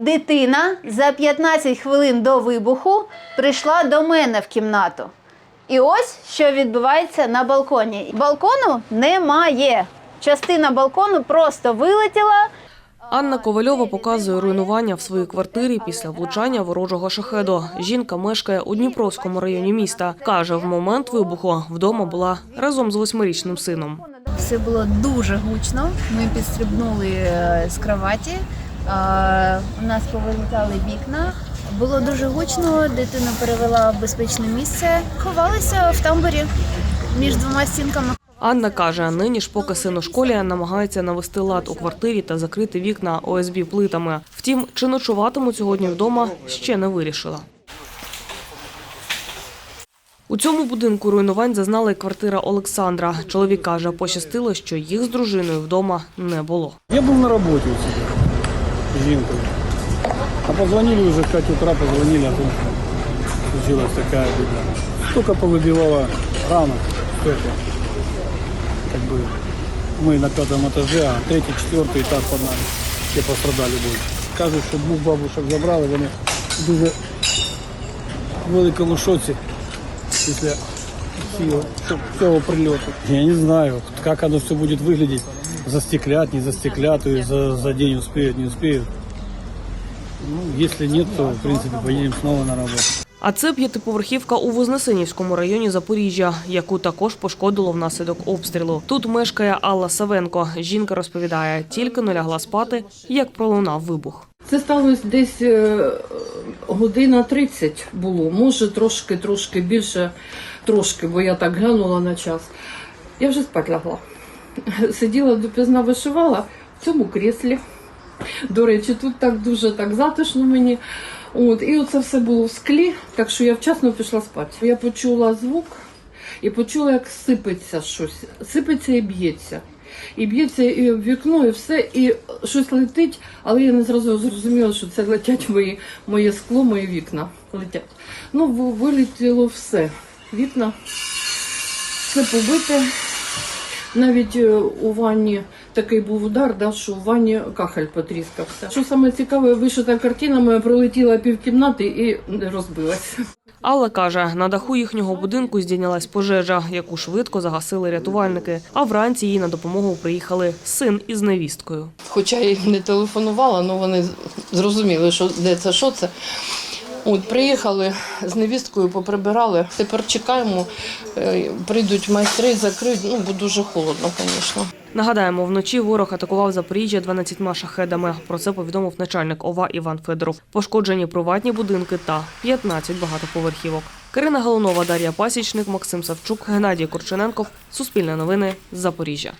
Дитина за 15 хвилин до вибуху прийшла до мене в кімнату. І ось що відбувається на балконі. Балкону немає. Частина балкону просто вилетіла. Анна Ковальова показує руйнування в своїй квартирі після влучання ворожого шахеду. Жінка мешкає у Дніпровському районі міста. Каже, в момент вибуху вдома була разом з восьмирічним сином. Все було дуже гучно. Ми підстрибнули е, з кроваті. У нас повилітали вікна. Було дуже гучно. Дитину перевела в безпечне місце. Ховалися в тамбурі між двома стінками. Анна каже, нині ж поки син у школі намагається навести лад у квартирі та закрити вікна ОСБ плитами. Втім, чи ночуватимуть сьогодні вдома, ще не вирішила. У цьому будинку руйнувань зазнала й квартира Олександра. Чоловік каже, пощастило, що їх з дружиною вдома не було. Я был на работе у себя с жінкою. А позвонили уже в 5 утра, позвонили о том, что случилась такая беда. Только повыбивала рано, стекла. Как бы мы на пятом этаже, а третий, четвертый этаж под нами. Все пострадали больше. Кажуть, що двох бабушек забрали, вони дуже в великому шоці після всього, цього прильоту. Я не знаю, как оно все будет выглядеть. Застеклят, не застеклят, и за, за день успеют, не успеют. Ну, если нет, то, в принципе, поедем снова на работу. А це п'ятиповерхівка у Вознесенівському районі Запоріжжя, яку також пошкодило внаслідок обстрілу. Тут мешкає Алла Савенко. Жінка розповідає, тільки не лягла спати, як пролунав вибух. Це сталося десь е, година 30 було, може трошки, трошки більше, трошки, бо я так глянула на час. Я вже спати лягла. Сиділа допізна вишивала в цьому кріслі. До речі, тут так дуже так затишно мені. От, і оце все було в склі, так що я вчасно пішла спати. Я почула звук і почула, як сипеться щось. Сипеться і б'ється. І б'ється і в вікно, і все, і щось летить, але я не зразу зрозуміла, що це летять мої, моє скло, мої вікна летять. Ну, вилетіло все. Вікна, все побите. Навіть е, у ванні такий був удар, да, що в ванні кахель потріскався. Що саме цікаве, вишита картинами пролетіла півкімнати і розбилася. Алла каже, на даху їхнього будинку здійнялась пожежа, яку швидко загасили рятувальники. А вранці їй на допомогу приїхали син із невісткою. Хоча я їм не телефонувала, але вони зрозуміли, що де це, що це. От приїхали з невісткою, поприбирали. Тепер чекаємо, е, прийдуть майстри, закриють. Ну бо дуже холодно, звісно. Нагадаємо, вночі ворог атакував Запоріжжя 12 шахедами. Про це повідомив начальник ОВА Іван Федоров. Пошкоджені приватні будинки та 15 багатоповерхівок. Карина Галунова, Дар'я Пасічник, Максим Савчук, Геннадій Корчененков. Суспільне новини. Запоріжжя.